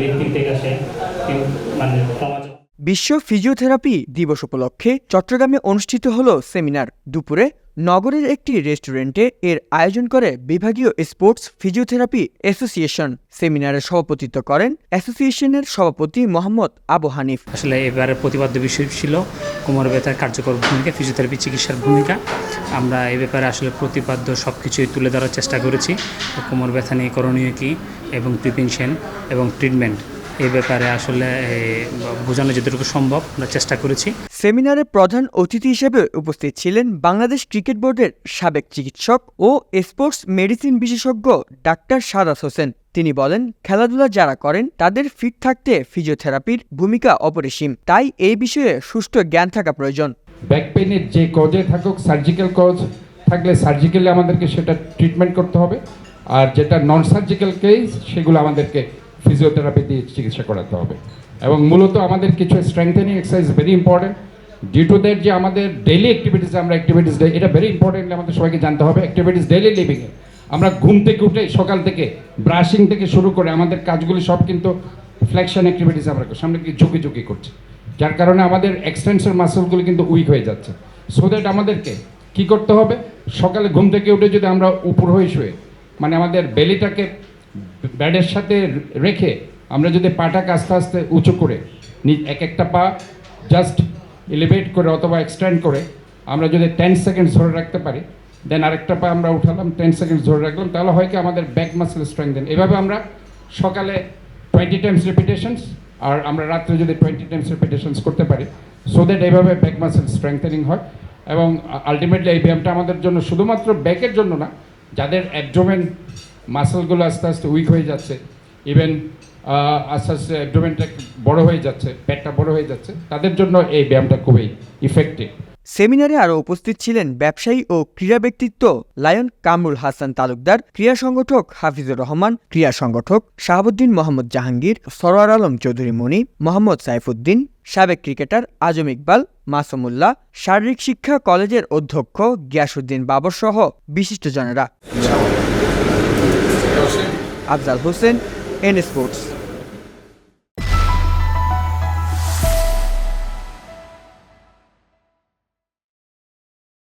Lifting থেকে আসে মানে সমাজ বিশ্ব ফিজিওথেরাপি দিবস উপলক্ষে চট্টগ্রামে অনুষ্ঠিত হল সেমিনার। দুপুরে নগরের একটি রেস্টুরেন্টে এর আয়োজন করে বিভাগীয় স্পোর্টস ফিজিওথেরাপি অ্যাসোসিয়েশন। সেমিনারে সভাপতিত্ব করেন অ্যাসোসিয়েশনের সভাপতি মোহাম্মদ আবু হানিফ। আসলে এবারের প্রতিপাদ্য বিষয় ছিল কোমর ব্যথার কার্যকর ভূমিকা, ফিজিওথেরাপি চিকিৎসার ভূমিকা। আমরা এ ব্যাপারে আসলে প্রতিপাদ্য সব কিছুই তুলে ধরার চেষ্টা করেছি। কোমর ব্যথা নিয়ে করণীয় কী এবং প্রিভেনশন এবং ট্রিটমেন্ট এই ব্যাপারে আসলে বোঝানো যতটুকু সম্ভব আমরা চেষ্টা করেছি। সেমিনারে প্রধান অতিথি হিসেবে উপস্থিত ছিলেন বাংলাদেশ ক্রিকেট বোর্ডের সাবেক চিকিৎসক ও স্পোর্টস মেডিসিন বিশেষজ্ঞ ডাক্তার সাদাত হোসেন। তিনি বলেন খেলাধুলা যারা করেন তাদের ফিট থাকতে ফিজিওথেরাপির ভূমিকা অপরিসীম। তাই এই বিষয়ে সুষ্ঠু জ্ঞান থাকা প্রয়োজন। ব্যাক পেনের যে কজে থাকুক সার্জিক্যাল কজ থাকলে সার্জিক্যালি আমাদেরকে সেটা ট্রিটমেন্ট করতে হবে। আর যেটা নন সার্জিক্যাল কেস সেগুলো আমাদেরকে ফিজিওথেরাপি দিয়ে চিকিৎসা করাতে হবে। এবং মূলত আমাদের কিছু strengthening exercise very important due to that যে আমাদের ডেইলি অ্যাক্টিভিটিস আমরা অ্যাক্টিভিটিস এটা ভেরি ইম্পর্টেন্টলি আমাদের সবাইকে জানতে হবে। অ্যাক্টিভিটিস ডেইলি লিভিংয়ে আমরা ঘুম থেকে উঠে সকাল থেকে ব্রাশিং থেকে শুরু করে আমাদের কাজগুলি সব কিন্তু ফ্লেকশন অ্যাক্টিভিটিস আমরা সামনে কি ঝুঁকি ঝুঁকি করছি। যার কারণে আমাদের এক্সটেন্সর মাসেলগুলি কিন্তু উইক হয়ে যাচ্ছে। সো দ্যাট আমাদেরকে কি করতে হবে? সকালে ঘুম থেকে উঠে যদি আমরা উপর হয়ে শুয়ে মানে আমাদের বেলিটাকে ব্যাডের সাথে রেখে আমরা যদি পাটাকে আস্তে আস্তে উঁচু করে এক একটা পা জাস্ট এলিভেট করে অথবা এক্সটেন্ড করে, আমরা যদি টেন সেকেন্ডস ধরে রাখতে পারি দেন আরেকটা পা আমরা উঠালাম টেন সেকেন্ডস ধরে রাখলাম, তাহলে হয় কি আমাদের ব্যাক মাসেল স্ট্রেংথেন এভাবে আমরা সকালে টোয়েন্টি টাইমস রিপিটেশনস আর আমরা রাত্রে যদি টোয়েন্টি টাইমস রিপিটেশনস করতে পারি সো দ্যাট এইভাবে ব্যাক মাসেল স্ট্রেংথেনিং হয়। এবং আলটিমেটলি এই ব্যায়ামটা আমাদের জন্য শুধুমাত্র ব্যাকের জন্য না, যাদের অ্যাবডোমেন মাসেলগুলো আস্তে আস্তে উইক হয়ে যাচ্ছে। ইভেন আস্তে আস্তে অ্যাবডোমেনটা বড় হয়ে যাচ্ছে, পেটটা বড় হয়ে যাচ্ছে। তাদের জন্য এই ব্যায়ামটা খুবই ইফেক্টিভ সেমিনারে আরও উপস্থিত ছিলেন ব্যবসায়ী ও ক্রীড়া ব্যক্তিত্ব লায়ন কামরুল হাসান তালুকদার, ক্রীড়া সংগঠক হাফিজুর রহমান, ক্রীড়া সংগঠক শাহাবুদ্দিন মোহাম্মদ জাহাঙ্গীর, সরোয়ার আলম চৌধুরী মনি মোহাম্মদ সাইফুদ্দিন, সাবেক ক্রিকেটার আজম ইকবাল, মাসুমুল্লাহ, শারীরিক শিক্ষা কলেজের অধ্যক্ষ গিয়াসুদ্দিন বাবর সহ বিশিষ্টজনেরা। Afzal Hossain N sports.